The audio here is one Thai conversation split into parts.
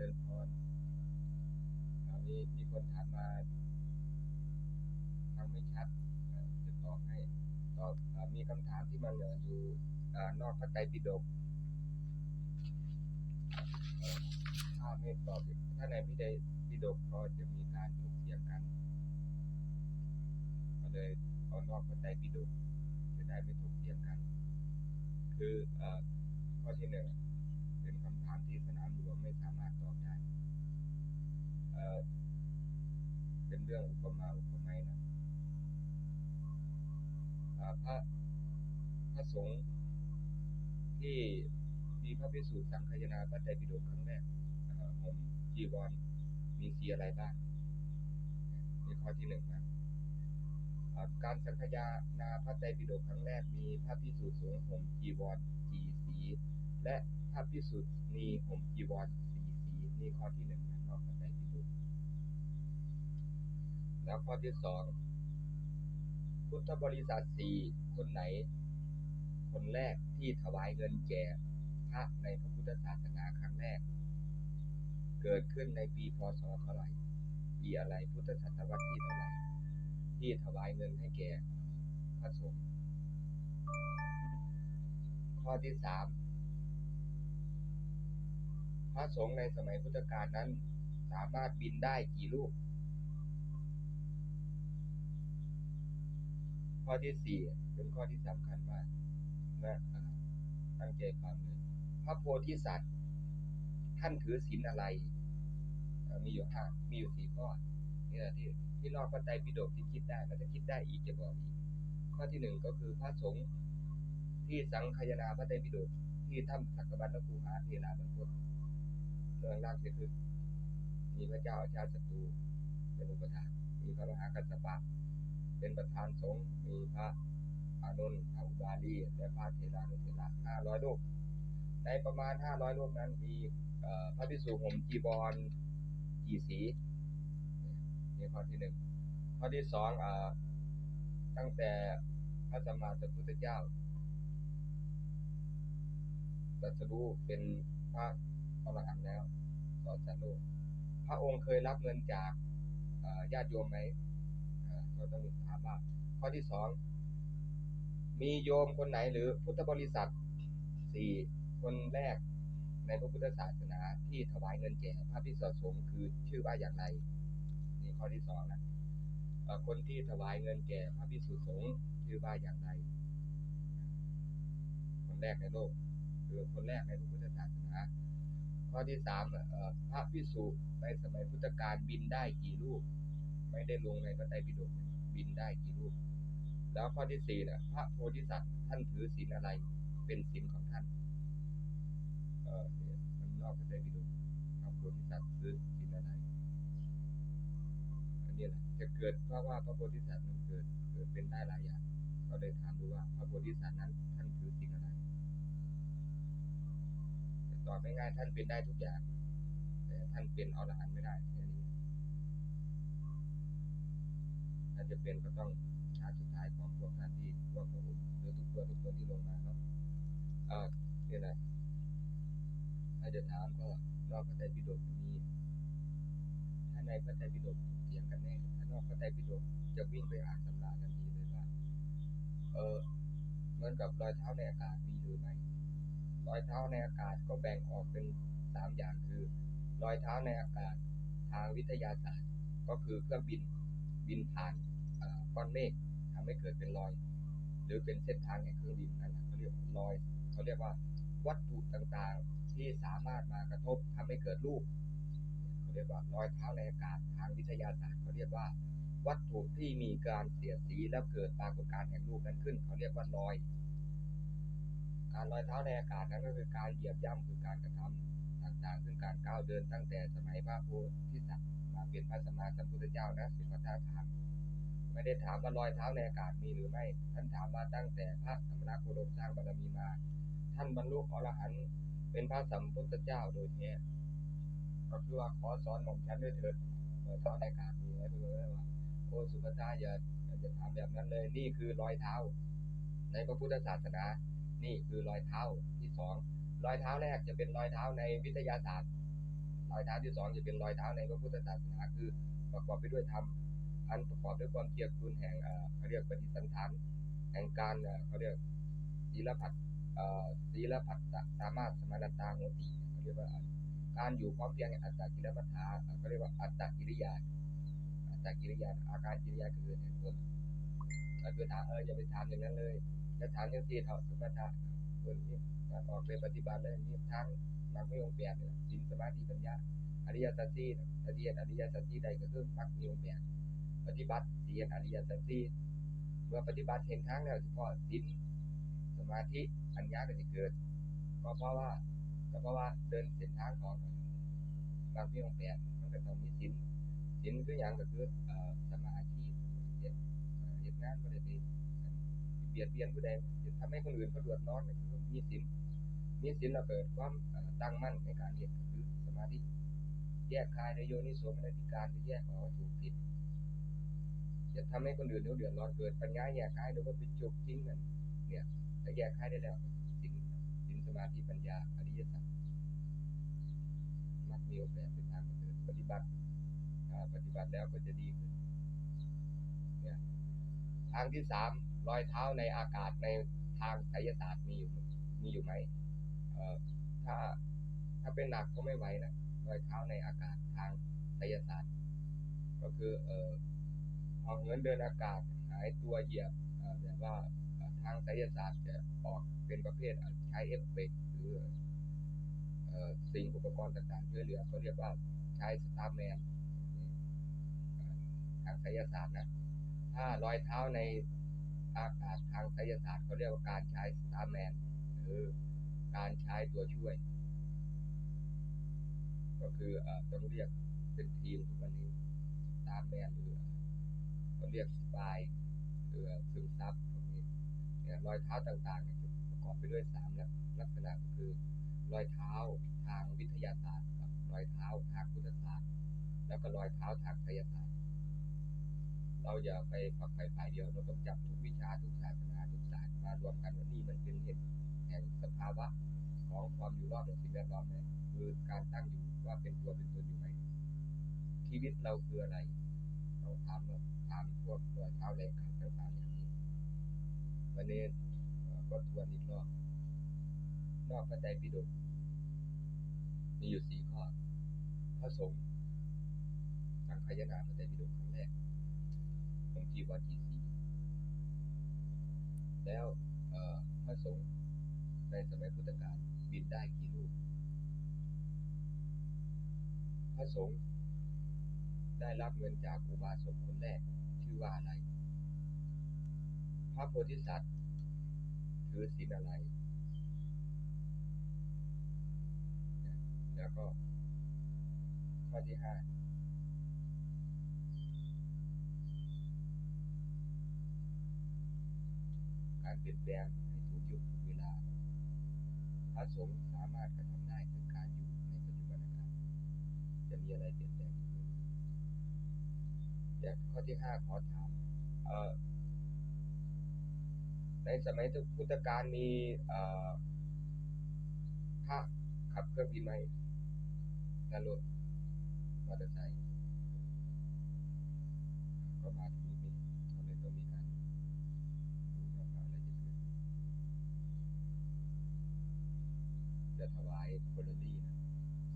ริญพรอ่ามีมีคนถามมาฟังไม่ชัดจะตอบให้ตอบมีคำถามที่มันเหลืออยู่อ่านอกพระไตรปิฎกถ้าไม่ตอบถ้าในพิไตรปิฎกก็จะมีการถกเถียงกัน ก็เลยเอานอกพระไตรปิฎกจะได้ไม่ถกเถียงกัน คืออ่อข้อที่หนึ่งเป็นคำถามที่สนามหลวงไม่สามารถ เป็นเรื่องอุปมาอุปไมยนะพระพระสงฆ์ที่มีพระพิสุสังฆายนาพระไตรปิฎกครั้งแรกเอ่อห่มจีวรมีสีอะไรบ้างนี่ข้อที่หนึ่งนะการสังฆายนาพระไตรปิฎกครั้งแรกมีพระพิสุสงฆ์ห่มจีวรกี่สี และพระพิสุนีห่มจีวรสีสีนี่ข้อที่หนึ่งนะนอกพระไตรปิฎก แล้วข้อที่สองพุทธบริษัทสี่คนไหน คนแรกที่ถวายเงินแก่พระในพระพุทธศาสนาครั้งแรก เกิดขึ้นในปีพศเท่าไหร่ปีอะไรพุทธศตวรรษที่เท่าไหร่ที่ถวายเงินให้แก่พระสงฆ์ข้อที่สามพระสงฆ์ในสมัยพุทธกาลนั้น สามารถบินได้กี่ลูก ข้อที่สี่เป็นข้อที่สำคัญมากนะอ่าตั้งใจฟังเลยพระโพธิสัตว์ ท่านถือศีลอะไร มีอยู่ห้ามีอยู่สี่ข้อนี่แหละที่ที่นอกพระไตรปิฎกที่คิดได้แล้วถ้าคิดได้อีกจะบอกอีก ข้อที่หนึ่งก็คือพระสงฆ์ที่สังคายนาพระไตรปิฎกที่ถ้ำสักบันนคูหาเทราบรรพตเรื่องล่างก็คือมีพระเจ้าอาชาติศัตรูเป็นอุปถากมีพระมหากัสสปะ เป็นประธานสงฆ์มีพระอานุนท์พระอุบาลีและพระเทรานุเทระห้าร้อยรูป ในประมาณห้าร้อยรูปนั้นมีพระภิกษุห่มจีวรกี่สีนี่ข้อที่หนึ่งข้อที่สองอ่าตั้งแต่พระสัมมาสัมพุทธเจ้าตรัสรู้เป็นพระอรหันต์แล้วสอนสารโลกพระองค์เคยรับเงินจากญาติโยมไหม อ่าต้องถามว่าข้อที่สองมีโยมคนไหนหรือพุทธบริษัทสี่คนแรกในพระพุทธศาสนาที่ถวายเงินแก่พระภิกษุสงฆ์คือชื่อว่าอย่างไรนี่ข้อที่สองนะคนที่ถวายเงินแก่พระภิกษุสงฆ์ชื่อว่าอย่างไร คนแรกในโลกคือคนแรกในพระพุทธศาสนา ข้อที่สามอ่อพระภิกษุในสมัยพุทธกาลบินได้กี่รูป ไม่ได้ลงในพระไตรปิฎกเนี่ยบินได้กี่รูป แล้วข้อที่สี่นี่ยพระโพธิสัตว์ท่านถือศีลอะไร เป็นศีลของท่าน เออมันนอกพระไตรปิฎกพระโพธิสัตว์ถือศีลอะไรอันนี้แหละจะเกิดเพราะว่าพระโพธิสัตว์นั้นเกิดเกิดเป็นได้หลายอย่าง ก็เลยถามดูว่าพระโพธิสัตว์นั้นท่านถือศีลอะไรแต่ตอบง่ายๆท่านเป็นได้ทุกอย่าง แต่ท่านเป็นอรหันต์ไม่ได้แค่นี้ ถ้าจะเป็นก็ต้องชาสุดท้ายของพวกท่านที่พวกพระองค์หรือทุกตัวทุกตัวที่ลงมาเนาะอ่าเนี่แหละถ้าจะถามก็นอกพระไตรปิฎกมีถ้าในพระไตรปิฎกเถียงกันแน่ถ้านอกพระไตรปิฎกจะวิ่งไปอ่านตำราทันทีเลยว่า เออเหมือนกับรอยเท้าในอากาศมีหรือไม่ รอยเท้าในอากาศก็แบ่งออกเป็นสามอย่างคือ รอยเท้าในอากาศทางวิทยาศาสตร์ ก็คือเครื่องบิน บินผ่านเอ่อก้อนเมฆทำให้เกิดเป็นรอย หรือเป็นเส้นทางแห่งเครื่องบินนั่นแหละเขาเรียกรอยเขาเรียกว่าวัตถุต่างๆที่สามารถมากระทบทำให้เกิดรูปเขาเรียกว่ารอยเท้าในอากาศทางวิทยาศาสตร์เขาเรียกว่า วัตถุที่มีการเสียดสีแล้วเกิดปรากฏการณ์แห่งรูปนั้นขึ้น เขาเรียกว่ารอย การรอยเท้าในอากาศนั้นก็คือการเหยียบย่ำคือการกระทำต่างๆซึ่งการก้าวเดินตั้งแต่สมัยพระโพ เป็นพระสัมมาสัมพุทธเจ้านะสิบพระธาถามไม่ได้ถามว่ารอยเท้าในอากาศมีหรือไม่ ท่านถามว่าตั้งแต่พระสมณโคดมสร้างบารมีมา ท่านบรรลุอรหันต์เป็นพระสัมพุทธเจ้าโดยแท้ก็คือว่าขอสอนหม่อมฉันด้วยเถิดรอยเท้าในอากาศมีไหมเพื่อว่าโอ้สุภาอย่าอย่าจะถามแบบนั้นเลย นี่คือรอยเท้า ในพระพุทธศาสนา นี่คือรอยเท้าที่สองรอยเท้าแรกจะเป็นรอยเท้าในวิทยาศาสตร์ รอยเท้าที่สองจะเป็นรอยเท้าในพระพุทธศาสนาคือประกอบไปด้วยธรรมอันประกอบด้วยความเกียรติคุณแห่งเขาเรียกปฏิสันฐานแห่งการเขาเรียกศีลพัฒเอ่อศีลพัฒตสามารถสมานันตาโหติเขาเรียกว่าการอยู่พร้อมเพรียงอัตตกิลมัฏฐาเขาเรียกว่าอัตตกิริยาอัตตกิริยาอาการกิริยาคือแห่งตนแต่คือถามเอออย่าไปถามอย่างนั้นเลย แล้วถามอย่างที่เขาสมถะคนนี้ออกไปปฏิบัติเลยนี่ทางมรรคไม่องแปดเนี่ย สมาธิปัญญาอริยสัจสี่อริยอริยสัจสี่ใดก็คือมรรคมีองค์แปดปฏิบัติเสียนอริยสัจสี่เมื่อปฏิบัติเห็นทางแล้วเฉพาะสินสมาธิปัญญาก็จะเกิด ก็เพราะว่าก็เพราะว่าเดินเส้นทางของมรรคมีองค์แปดมันก็ต้องมีสินสินคืออย่างก็คือเอ่อสมาธิเฮ็ดเจ็ดงานบ่ได้ไปเบียดเบียนผู้ใดทำให้คนอื่นเขาเดือดร้อนเนี่มีสินมีสินแล้วเกิดความตั้งมั่นในการเฮ็ดก็คือส มาธิแยกคายในโยนิโสมนสิการคือแยกออกว่าถูกผิดจะทำให้คนอื่นเดือดร้อนเกิดปัญญาแยกคายโดยว่าไปจุกทิ้งกันเนี่ยถ้าแยกคายได้แล้วสินสินสมาธิปัญญาอริยสัจมักมีโอกาสเป็นทางเกิดปฏิบัติถ้าปฏิบัติแล้วก็จะดีขึ้นเนี่ยทางที่สามรอยเท้าในอากาศในทางไสยศาสตร์มีอยู่มีอยู่ไหมถ้า ถ้าเป็นหนักก็ไม่ไหวนะรอยเท้าในอากาศทางไสยศาสตร์ ก็คือเอ่อพอเหินเดินอากาศหายตัวเหยียบเอ่อแบบว่าทางไสยศาสตร์จะออกเป็นประเภทใช้เอฟเฟกหรืออสิ่งอุปกรณ์ต่างๆช่วยเหลือเขาเรียกว่าใช้สตาร์แมนทางไสยศาสตร์นะ ถ้ารอยเท้าในอากาศทางไสยศาสตร์เขาเรียกว่าการใช้สตาร์แมนหรือการใช้ตัวช่วย ก็คืออต้องเรียกเป็นทีมทุกวันนี้ตาร์แมนหรือเขาเรียกสปายหรือซึมซับพวกนี้เนี่ยรอยเท้าต่างๆเนี่ยจะประกอบไปด้วยสามลักษณะก็คือ รอยเท้าทางวิทยาศาสตร์กับรอยเท้าทางพุทธศาสตร์ แล้วก็รอยเท้าทางไสยศาสตร์ เราอย่าไปฝักใฝ่ฝ่ายเดียวเราต้องจับทุกวิชาทุกศาสนาทุกศาสตร์มารวมกันว่านี่มันเป็นเหตุแห่งสภาวะของความอยู่รอดของสิ่งแวดล้อมเนี่ยคือการตั้งอยู่ ว่าเป็นตัวเป็นตนอยู่ไหมชีวิตเราคืออะไร เราถามเราถามพวกรอยเท้าแรงขาต่างๆอย่างนี้ วันนี้ก็ทวนอีกรอบนอกพระไตรปิฎกมีอยู่สี่ข้อ พระสงฆ์สังขยนาพระไตรปิฎกครั้งแรกของจีวรจีซีแล้วพระสงฆ์ในสมัยพุทธกาลบินได้กี่รูป พระสงฆ์ได้รับเงินจากอุบาสกคนแรกชื่อว่าอะไร พระโพธิสัตว์ถือศีลอะไร แล้วก็ข้อที่ห้าการเปลี่ยนแปลงให้ถูกยุคถูกเวลา พระสงฆ์สามารถกระทำได้ถึงการอยู่ในปัจจุบันการ จะมีอะไรเปลี่ยนแปลงอย่างข้อที่ห้าขอถาม เออในสมัยพุทธกาลมีพระขับเครื่องบินไหมนั่นรถมอเตอร์ไซค์ก็มาถึงนี้เขาเลยต้องมีการรู้ว่าอะไรจะเกิดจะถวายเฟอร์รารี่นะ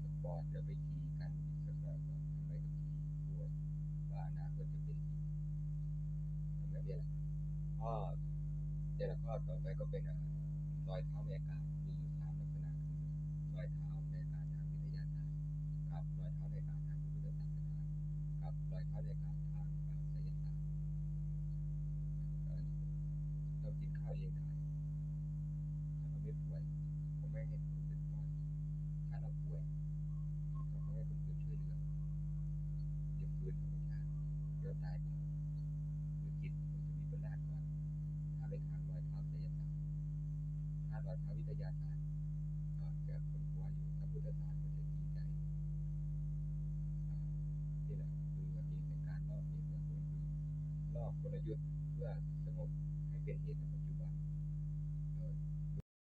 สปอร์ตจะไปขี่กันอีกสักหน่อยก็ทำไมต้องขี่กลัว ว่าอนาคตจะเป็นอีกทำไมเนี่ยแหละข้อเนี่ยแหละข้อต่อไปก็เป็นรอยเท้าในอากาศมีอยู่สามลักษณะคือรอยเท้าในอากาศทางวิทยาศาสตร์กับรอยเท้าในอากาศทางพุทธศาสนากับรอยเท้าในอากาศทางอ่าไสยศาสตร์เอ่อเรากินข้าวเองได้ ถ้าชาวิทยาศาสตร์ก็จะคนหัวอยู่ถ้าพุทธศาสตร์ก็จะจริงใจนี่แหละคือเหตุแห่งการลอกเหตุและผลคือลอกกลยุทธ์เพื่อสงบให้เป็นเหตุผล